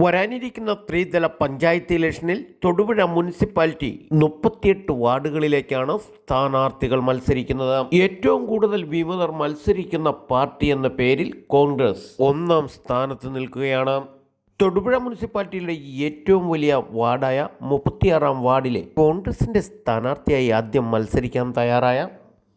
വരാനിരിക്കുന്ന ത്രിതല പഞ്ചായത്ത് ഇലക്ഷനിൽ തൊടുപുഴ മുനിസിപ്പാലിറ്റി മുപ്പത്തിയെട്ട് വാർഡുകളിലേക്കാണ് സ്ഥാനാർത്ഥികൾ മത്സരിക്കുന്നത്. ഏറ്റവും കൂടുതൽ വിമതർ മത്സരിക്കുന്ന പാർട്ടി എന്ന പേരിൽ കോൺഗ്രസ് ഒന്നാം സ്ഥാനത്ത് നിൽക്കുകയാണ്. തൊടുപുഴ മുനിസിപ്പാലിറ്റിയിലെ ഏറ്റവും വലിയ വാർഡായ മുപ്പത്തിയാറാം വാർഡിലെ കോൺഗ്രസിന്റെ സ്ഥാനാർത്ഥിയായി ആദ്യം മത്സരിക്കാൻ തയ്യാറായ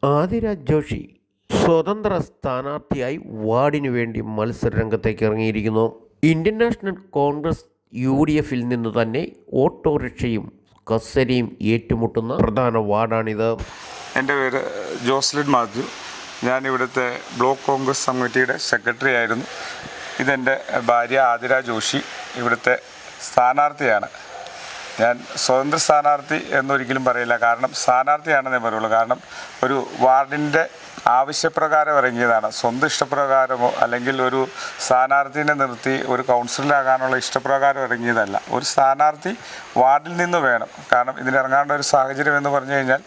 ആദിരാജ് ജോഷി സ്വതന്ത്ര സ്ഥാനാർത്ഥിയായി വാർഡിനു വേണ്ടി മത്സരരംഗത്തേക്ക് ഇറങ്ങിയിരിക്കുന്നു. Indian National Congress U D എഫിൽ നിന്ന് തന്നെ ഓട്ടോറിക്ഷയും കസരയും ഏറ്റുമുട്ടുന്ന പ്രധാന വാർഡാണിത്. എന്റെ പേര് ജോസ്ലിൻ മാത്യു. ഞാൻ ഇവിടുത്തെ ബ്ലോക്ക് കോൺഗ്രസ് കമ്മിറ്റിയുടെ സെക്രട്ടറി ആയിരുന്നു. ഇതെന്റെ ഭാര്യ ആതിര ജോഷി ഇവിടുത്തെ സ്ഥാനാർത്ഥിയാണ്. ഞാൻ സ്വതന്ത്ര സ്ഥാനാർത്ഥി എന്നൊരിക്കലും പറയില്ല. കാരണം സ്ഥാനാർത്ഥിയാണെന്നേ പറയുള്ളൂ. കാരണം ഒരു വാർഡിന്റെ ആവശ്യപ്രകാരം ഇറങ്ങിയതാണ്. സ്വന്തം ഇഷ്ടപ്രകാരമോ അല്ലെങ്കിൽ ഒരു സ്ഥാനാർത്ഥിനെ നിർത്തി ഒരു കൗൺസിലറാകാനുള്ള ഇഷ്ടപ്രകാരം ഇറങ്ങിയതല്ല. ഒരു സ്ഥാനാർത്ഥി വാർഡിൽ നിന്ന് വേണം. കാരണം ഇതിനിറങ്ങാനുള്ള ഒരു സാഹചര്യം എന്ന് പറഞ്ഞു കഴിഞ്ഞാൽ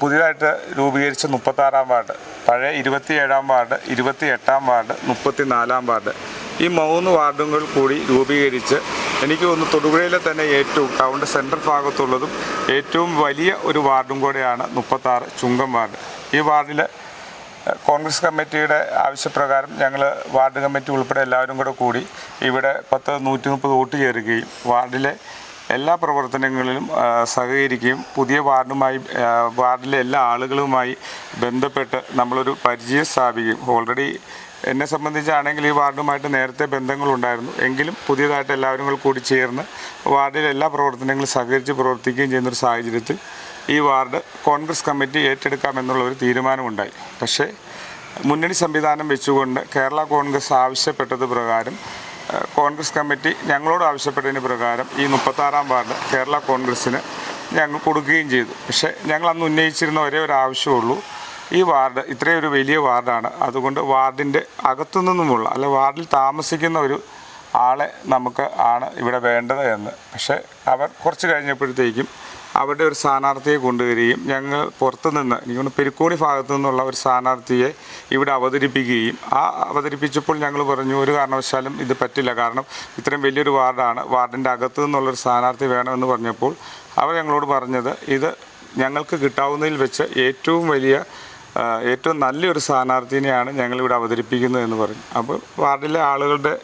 പുതിയതായിട്ട് രൂപീകരിച്ച മുപ്പത്താറാം വാർഡ് പഴയ ഇരുപത്തിയേഴാം വാർഡ് ഇരുപത്തി എട്ടാം വാർഡ് മുപ്പത്തി നാലാം വാർഡ് ഈ മൂന്ന് വാർഡുകൾ കൂടി രൂപീകരിച്ച് എനിക്ക് തോന്നുന്നു തൊടുപുഴയിലെ തന്നെ ഏറ്റവും ടൗണിന്റെ സെൻട്രൽ ഭാഗത്തുള്ളതും ഏറ്റവും വലിയ ഒരു വാർഡും കൂടെയാണ് മുപ്പത്താറ് ചുങ്കം വാർഡ്. ഈ വാർഡിൽ കോൺഗ്രസ് കമ്മിറ്റിയുടെ ആവശ്യപ്രകാരം ഞങ്ങൾ വാർഡ് കമ്മിറ്റി ഉൾപ്പെടെ എല്ലാവരും കൂടെ കൂടി ഇവിടെ പത്ത് നൂറ്റി മുപ്പത് വോട്ട് ചേരുകയും വാർഡിലെ എല്ലാ പ്രവർത്തനങ്ങളിലും സഹകരിക്കുകയും പുതിയ വാർഡുമായി വാർഡിലെ എല്ലാ ആളുകളുമായി ബന്ധപ്പെട്ട് നമ്മളൊരു പരിചയം സ്ഥാപിക്കും ഓൾറെഡി എന്നെ സംബന്ധിച്ചാണെങ്കിൽ ഈ വാർഡുമായിട്ട് നേരത്തെ ബന്ധങ്ങളുണ്ടായിരുന്നു. എങ്കിലും പുതിയതായിട്ട് എല്ലാവരും കൂടി ചേർന്ന് വാർഡിലെ എല്ലാ പ്രവർത്തനങ്ങളും സഹകരിച്ച് പ്രവർത്തിക്കുകയും ചെയ്യുന്നൊരു സാഹചര്യത്തിൽ ഈ വാർഡ് കോൺഗ്രസ് കമ്മിറ്റി ഏറ്റെടുക്കാമെന്നുള്ള ഒരു തീരുമാനമുണ്ടായി. പക്ഷേ മുന്നണി സംവിധാനം വെച്ചുകൊണ്ട് കേരള കോൺഗ്രസ് ആവശ്യപ്പെട്ടത് പ്രകാരം കോൺഗ്രസ് കമ്മിറ്റി ഞങ്ങളോട് ആവശ്യപ്പെട്ടതിന് പ്രകാരം ഈ മുപ്പത്താറാം വാർഡ് കേരള കോൺഗ്രസ്സിന് ഞങ്ങൾ കൊടുക്കുകയും ചെയ്തു. പക്ഷേ ഞങ്ങൾ അന്ന് ഉന്നയിച്ചിരുന്ന ഒരേ ഒരു ആവശ്യമുള്ളൂ. ഈ വാർഡ് ഇത്രയും ഒരു വലിയ വാർഡാണ്. അതുകൊണ്ട് വാർഡിന്റെ അകത്തു നിന്നുമുള്ള അല്ലെ വാർഡിൽ താമസിക്കുന്ന ഒരു ആളെ നമുക്ക് ആണ് ഇവിടെ വേണ്ടത് എന്ന്. പക്ഷേ അവർ കുറച്ച് കഴിഞ്ഞപ്പോഴത്തേക്കും അവരുടെ ഒരു സ്ഥാനാർത്ഥിയെ കൊണ്ടുവരികയും ഞങ്ങൾ പുറത്തുനിന്ന് എനിക്കൊന്ന് പെരുക്കോണി ഭാഗത്തു നിന്നുള്ള ഒരു സ്ഥാനാർത്ഥിയെ ഇവിടെ അവതരിപ്പിക്കുകയും ആ അവതരിപ്പിച്ചപ്പോൾ ഞങ്ങൾ പറഞ്ഞു ഒരു കാരണവശാലും ഇത് പറ്റില്ല. കാരണം ഇത്രയും വലിയൊരു വാർഡാണ്. വാർഡിന്റെ അകത്തു നിന്നുള്ളൊരു സ്ഥാനാർത്ഥി വേണമെന്ന് പറഞ്ഞപ്പോൾ അവർ ഞങ്ങളോട് പറഞ്ഞത് ഇത് ഞങ്ങൾക്ക് കിട്ടാവുന്നതിൽ വെച്ച് ഏറ്റവും വലിയ ഏറ്റവും നല്ലൊരു സ്ഥാനാർത്ഥിനെയാണ് ഞങ്ങളിവിടെ അവതരിപ്പിക്കുന്നത് എന്ന് പറഞ്ഞു. അപ്പോൾ വാർഡിലെ ആളുകളുടെ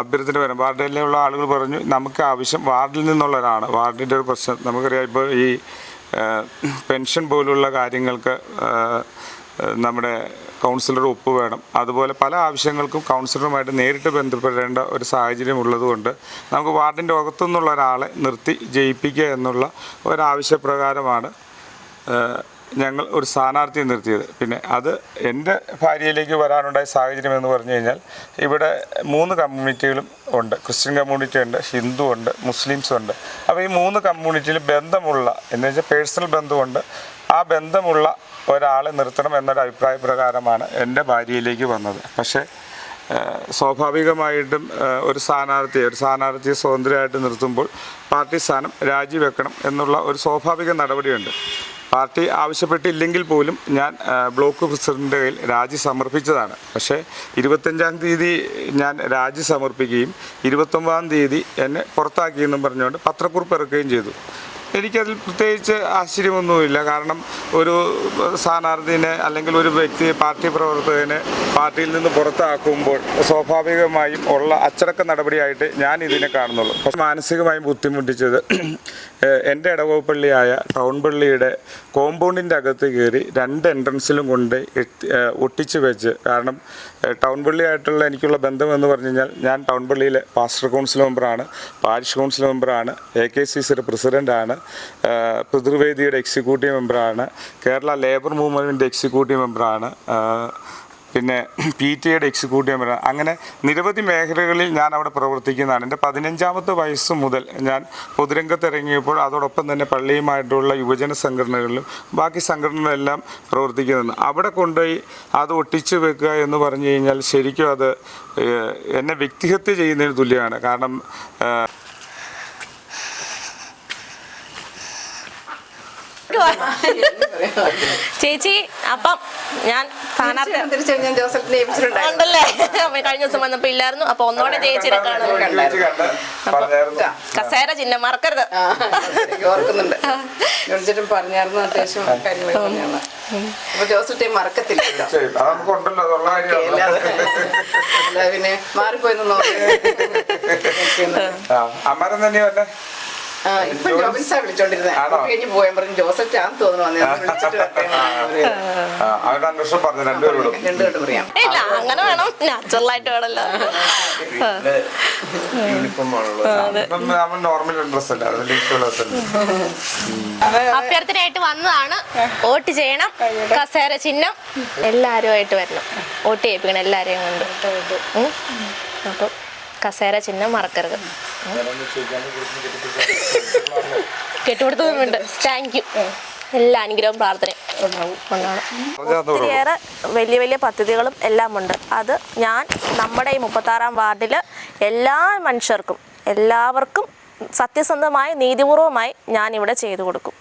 അഭ്യർത്ഥന വരും. വാർഡിലുള്ള ആളുകൾ പറഞ്ഞു നമുക്ക് ആവശ്യം വാർഡിൽ നിന്നുള്ള ഒരാളാണ് വാർഡിന്റെ ഒരു പ്രശ്നം. നമുക്കറിയാം ഇപ്പോൾ ഈ പെൻഷൻ പോലുള്ള കാര്യങ്ങൾക്ക് നമ്മുടെ കൗൺസിലർ ഒപ്പ് വേണം. അതുപോലെ പല ആവശ്യങ്ങൾക്കും കൗൺസിലറുമായിട്ട് നേരിട്ട് ബന്ധപ്പെടേണ്ട ഒരു സാഹചര്യം ഉള്ളതുകൊണ്ട് നമുക്ക് വാർഡിന്റെ അകത്തുനിന്നുള്ള ഒരാളെ നിർത്തി ജയിപ്പിക്കുക എന്നുള്ള ഒരാവശ്യപ്രകാരമാണ് ഞങ്ങൾ ഒരു സ്ഥാനാർത്ഥിയെ നിർത്തിയത്. പിന്നെ അത് എന്റെ ഭാര്യയിലേക്ക് വരാനുണ്ടായ സാഹചര്യം എന്ന് പറഞ്ഞു കഴിഞ്ഞാൽ ഇവിടെ മൂന്ന് കമ്മ്യൂണിറ്റികളും ഉണ്ട്. ക്രിസ്ത്യൻ കമ്മ്യൂണിറ്റി ഉണ്ട് ഹിന്ദു ഉണ്ട് മുസ്ലിംസ് ഉണ്ട്. അപ്പോൾ ഈ മൂന്ന് കമ്മ്യൂണിറ്റിയിൽ ബന്ധമുള്ള എന്ന് വെച്ചാൽ പേഴ്സണൽ ബന്ധമുണ്ട്. ആ ബന്ധമുള്ള ഒരാളെ നിർത്തണം എന്നൊരു അഭിപ്രായ പ്രകാരമാണ് എന്റെ ഭാര്യയിലേക്ക് വന്നത്. പക്ഷേ സ്വാഭാവികമായിട്ടും ഒരു സ്ഥാനാർത്ഥിയെ ഒരു സ്ഥാനാർത്ഥിയെ സ്വതന്ത്രമായിട്ട് നിർത്തുമ്പോൾ പാർട്ടി സ്ഥാനം രാജിവെക്കണം എന്നുള്ള ഒരു സ്വാഭാവിക നടപടിയുണ്ട്. പാർട്ടി ആവശ്യപ്പെട്ടില്ലെങ്കിൽ പോലും ഞാൻ ബ്ലോക്ക് പ്രസിഡന്റെ കയ്യിൽ രാജി സമർപ്പിച്ചതാണ്. പക്ഷേ ഇരുപത്തഞ്ചാം തീയതി ഞാൻ രാജി സമർപ്പിക്കുകയും ഇരുപത്തൊമ്പതാം തീയതി എന്നെ പുറത്താക്കിയെന്നും പറഞ്ഞുകൊണ്ട് പത്രക്കുറിപ്പ് ഇറക്കുകയും ചെയ്തു. എനിക്കതിൽ പ്രത്യേകിച്ച് ആശ്ചര്യമൊന്നുമില്ല. കാരണം ഒരു സ്ഥാനാർത്ഥിനെ അല്ലെങ്കിൽ ഒരു വ്യക്തിയെ പാർട്ടി പ്രവർത്തകനെ പാർട്ടിയിൽ നിന്ന് പുറത്താക്കുമ്പോൾ സ്വാഭാവികമായും ഉള്ള അച്ചടക്ക നടപടിയായിട്ട് ഞാൻ ഇതിനെ കാണുന്നുള്ളൂ. പക്ഷേ മാനസികമായും ബുദ്ധിമുട്ടിച്ചത് എന്റെ ഇടവപ്പള്ളിയായ ടൗൺ പള്ളിയുടെ കോമ്പൗണ്ടിന്റെ അകത്ത് കയറി രണ്ട് എൻട്രൻസിലും കൊണ്ട് ഒട്ടിച്ചു വെച്ച് കാരണം ടൗൺ പള്ളിയായിട്ടുള്ള എനിക്കുള്ള ബന്ധം എന്ന് പറഞ്ഞു കഴിഞ്ഞാൽ ഞാൻ ടൗൺ പള്ളിയിലെ പാസ്റ്റർ കൗൺസിൽ മെമ്പറാണ് പാരിഷ് കൗൺസിൽ മെമ്പറാണ് എ കെ സി സിയുടെ പ്രസിഡന്റാണ് പിതൃവേദിയുടെ എക്സിക്യൂട്ടീവ് മെമ്പറാണ് കേരള ലേബർ മൂവ്മെന്റിന്റെ എക്സിക്യൂട്ടീവ് മെമ്പറാണ് പിന്നെ പി ടി എയുടെ എക്സിക്യൂട്ടീവ് മെമ്പർ അങ്ങനെ നിരവധി മേഖലകളിൽ ഞാൻ അവിടെ പ്രവർത്തിക്കുന്നതാണ്. എന്റെ പതിനഞ്ചാമത്തെ വയസ്സ് മുതൽ ഞാൻ പൊതുരംഗത്ത് ഇറങ്ങിയപ്പോൾ അതോടൊപ്പം തന്നെ പള്ളിയുമായിട്ടുള്ള യുവജന സംഘടനകളിലും ബാക്കി സംഘടനകളെല്ലാം പ്രവർത്തിക്കുന്നുണ്ട് അവിടെ കൊണ്ടുപോയി അത് ഒട്ടിച്ചു വെക്കുക എന്ന് പറഞ്ഞു കഴിഞ്ഞാൽ ശരിക്കും അത് എന്നെ വ്യക്തിഹത്യ ചെയ്യുന്നതിന് തുല്യമാണ്. കാരണം ഏഹ്, ചേച്ചി അപ്പം ഞാൻ സ്ഥാനാർത്ഥി ഉണ്ടല്ലേ? അപ്പൊ കഴിഞ്ഞ ദിവസം വന്നപ്പോ ഇല്ലായിരുന്നു. അപ്പൊ ഒന്നോടെ ചേച്ചിനെ ചേച്ചി കസേര ചിഹ്നം മറക്കരുത്. ഓർക്കുന്നുണ്ട്. ജോർജിറ്റും പറഞ്ഞായിരുന്നു അത്യാവശ്യം കാര്യങ്ങൾ പറഞ്ഞാണ്. അപ്പൊ ജോസഫിനെ മറക്കത്തില്ല പിന്നെ മാറിപ്പോയെന്ന് ആ അമ്മരം തന്നെ വന്നെ ആ ഇപ്പൊ ജോബിൻസാ വിളിച്ചോണ്ടിരുന്നത് ആണോ? കഴിഞ്ഞ് പോയാൽ പറഞ്ഞു ജോസഫ് ഞാൻ തോന്നുന്നു വന്നേ വിളിച്ചിട്ട് അവരുടെ അന്വേഷണം പറഞ്ഞു രണ്ടുപേരോടും പറയാം. ഇല്ല അങ്ങനെ വേണം. നാച്ചുറൽ ആയിട്ട് ഡ്രസ് അഭ്യർത്ഥനയായിട്ട് വന്നതാണ്. വോട്ട് ചെയ്യണം. കസേര ചിഹ്നം. എല്ലാരുമായിട്ട് വരണം. വോട്ട് ചെയ്യിപ്പിക്കണം എല്ലാരെയും കൊണ്ട്. അപ്പം കസേര ചിഹ്നം മറക്കരുത്. കെട്ടുകൊടുത്തതുമുണ്ട്. താങ്ക് യു എല്ലാ അനുഗ്രഹവും പ്രാർത്ഥനയും. ഒത്തിരിയേറെ വലിയ വലിയ പദ്ധതികളും എല്ലാം ഉണ്ട് അത് ഞാൻ നമ്മുടെ ഈ മുപ്പത്താറാം വാർഡിൽ എല്ലാ മനുഷ്യർക്കും എല്ലാവർക്കും സത്യസന്ധമായി നീതിപൂർവമായി ഞാൻ ഇവിടെ ചെയ്തു കൊടുക്കും.